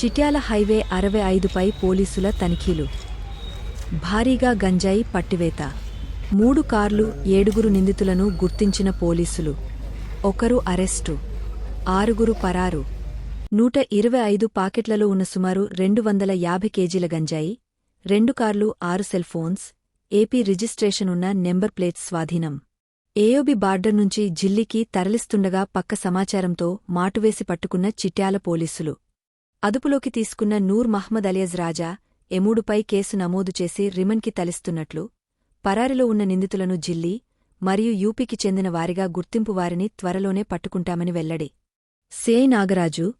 Chityal highway అరవై ఐదుపై పోలీసుల తనిఖీలు. భారీగా గంజాయి పట్టివేత. మూడు కార్లు ఏడుగురు నిందితులను గుర్తించిన పోలీసులు. ఒకరు అరెస్టు. ఆరుగురు పరారు. నూట ఇరవై ఐదు పాకెట్లలో ఉన్న సుమారు రెండు వందల యాభై కేజీల గంజాయి రెండు కార్లు ఆరు సెల్ ఫోన్స్ ఏపీ రిజిస్ట్రేషన్ ఉన్న నెంబర్ ప్లేట్స్ స్వాధీనం. ఏయోబి బార్డర్ నుంచి జిల్లీకి తరలిస్తుండగా పక్క సమాచారంతో మాటువేసి పట్టుకున్న చిట్యాల పోలీసులు. అదుపులోకి తీసుకున్న నూర్ మహ్మద్ అలియజ్ రాజా ఎమూడుపై కేసు నమోదు చేసి రిమన్కి తలిస్తున్నట్లు పరారిలో ఉన్న నిందితులను జిల్లీ మరియు యూపీకి చెందిన వారిగా గుర్తింపు వారిని త్వరలోనే పట్టుకుంటామని వెల్లడి. సిఐ నాగరాజు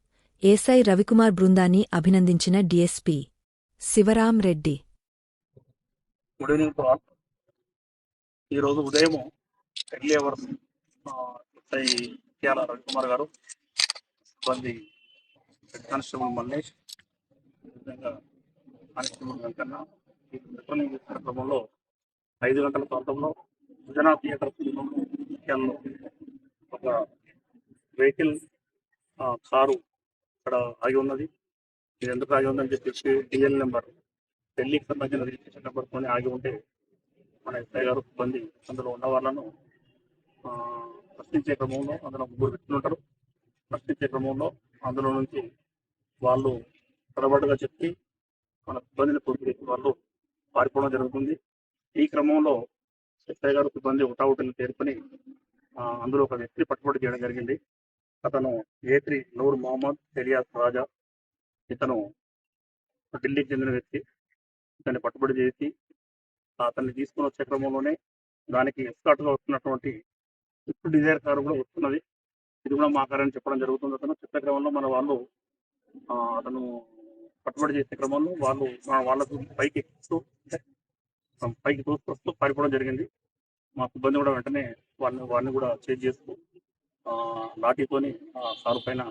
ఏసై రవికుమార్ బృందాన్ని అభినందించిన DSP Sivaram Reddy. Good evening ఈరోజు ఉదయం ఎర్లీ అవర్స్ రవికుమార్ గారు సిబ్బంది head constable Mallesh constable Venkanna ఈ పెట్రోలింగ్ చేస్తున్న క్రమంలో ఐదు గంటల ప్రాంతంలో సుజనా థియేటర్ విషయంలో ఒక వెహికల్ కారు ఇక్కడ ఆగి ఉన్నది. ఇది ఎందుకు ఆగి ఉందని చెప్పేసి డిఎల్ నెంబర్ ఢిల్లీకి సంబంధించిన రిజిస్ట్రేషన్ నెంబర్ ఆగి ఉంటే మన ఎస్ఐ గారు సిబ్బంది అందులో ఉన్న వాళ్ళను ప్రశ్నించే క్రమంలో అందులో ముగ్గురు వ్యక్తులు ఉంటారు. ప్రశ్నించే క్రమంలో అందులో నుంచి వాళ్ళు తడబడుగా చెప్పి మన ఇబ్బందిని పూర్తి వాళ్ళు పారిపోవడం జరుగుతుంది. ఈ క్రమంలో ఎస్ఐ గారు సిబ్బంది ఉటావుటిని చేరుకొని అందులో ఒక వ్యక్తిని పట్టుబడి చేయడం జరిగింది. అతను A three Noor Mohammad alias Raja. ఇతను ఢిల్లీకి చెందిన వ్యక్తి. ఇతన్ని పట్టుబడి చేసి అతన్ని తీసుకుని వచ్చే క్రమంలోనే దానికి ఎస్కాట్గా వస్తున్నటువంటి స్విఫ్ట్ డిజైర్ కారు కూడా వస్తున్నది. ఇది కూడా మా చెప్పడం జరుగుతుంది. అతను చెప్పే క్రమంలో మన వాళ్ళు అతను పట్టుబడి చేసే క్రమంలో వాళ్ళు మా వాళ్ళకు పైకి ఎక్కుతూ అంటే, పైకి తోసుకొస్తూ పారిపోవడం జరిగింది. మా సిబ్బంది కూడా వెంటనే వాళ్ళని వారిని కూడా చేజ్ చేస్తూ లాఠీతోని ఆ కారు పైన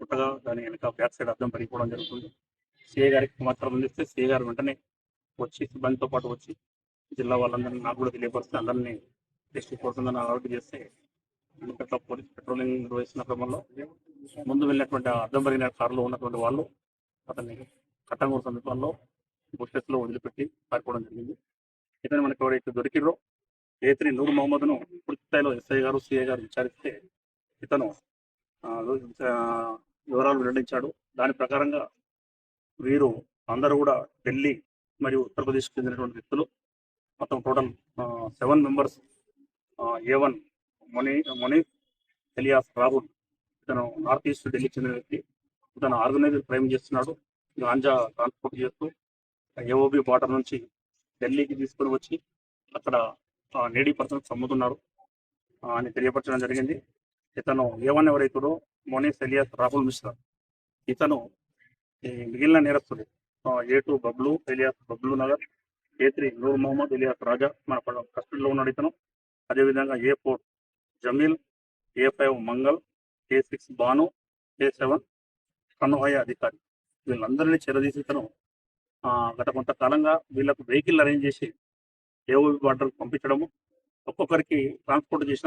పుట్టగా దాని వెనక బ్యాక్ సైడ్ అర్థం పడిపోవడం జరుగుతుంది. సిఏ గారికి సమాచారం అందిస్తే సిఏ గారు వెంటనే వచ్చి సిబ్బందితో పాటు వచ్చి జిల్లా వాళ్ళందరినీ నాకు కూడా తెలియపరిస్తే అందరినీ డిస్ట్రిక్ట్ కోర్టు అలౌట్ చేస్తే అట్లా పోలీస్ పెట్రోలింగ్ నిర్వహిస్తున్న క్రమంలో ముందు వెళ్ళినటువంటి అర్థం అద్దం పరిగిన కారులో ఉన్నటువంటి వాళ్ళు అతన్ని కట్టంగూరు సమీపంలో బుషెస్లో వదిలిపెట్టి పారిపోవడం జరిగింది. ఇతను మనకి ఎవరైతే దొరికిరో ఏ త్రీ నూరు మహమ్మద్ను పూర్తి స్థాయిలో ఎస్ఐ గారు సిఐ గారు విచారిస్తే ఇతను వివరాలు వెల్లడించాడు. దాని ప్రకారంగా వీరు అందరూ కూడా ఢిల్లీ మరియు ఉత్తరప్రదేశ్కి చెందినటువంటి వ్యక్తులు. మొత్తం total seven members A one Moni Moni alias Rahul ఇతను నార్త్ ఈస్ట్ ఢిల్లీకి చెందిన వ్యక్తి. ఇతను ఆర్గనైజర్ క్రైమ్ చేస్తున్నాడు. గాంజా ట్రాన్స్పోర్ట్ చేస్తూ ఏఓబి బార్డర్ నుంచి ఢిల్లీకి తీసుకొని వచ్చి అక్కడ నేడీ పర్సన్స్ అమ్ముతున్నారు అని తెలియపరచడం జరిగింది. ఇతను ఏ ఎవరైతుడో ఎవరైతాడో మోనీస్ ఎలియాస్ రాహుల్ మిశ్రా. ఇతను మిగిలిన నేరస్తుడు A two Bablu alias Bablu Nagar A three Noor Mohammad alias Raja మన కస్టడీలో ఉన్నాడు ఇతను. అదేవిధంగా A four Jameel A five Mangal A six Banu A seven కన్వయ అధికారి. వీళ్ళందరినీ చెరదీసి తను ఆ, గత కొంతకాలంగా వీళ్ళకు వెహికల్ అరేంజ్ చేసి ఏఓబి బార్డర్ పంపించడము ఒక్కొక్కరికి ట్రాన్స్పోర్ట్ చేసిన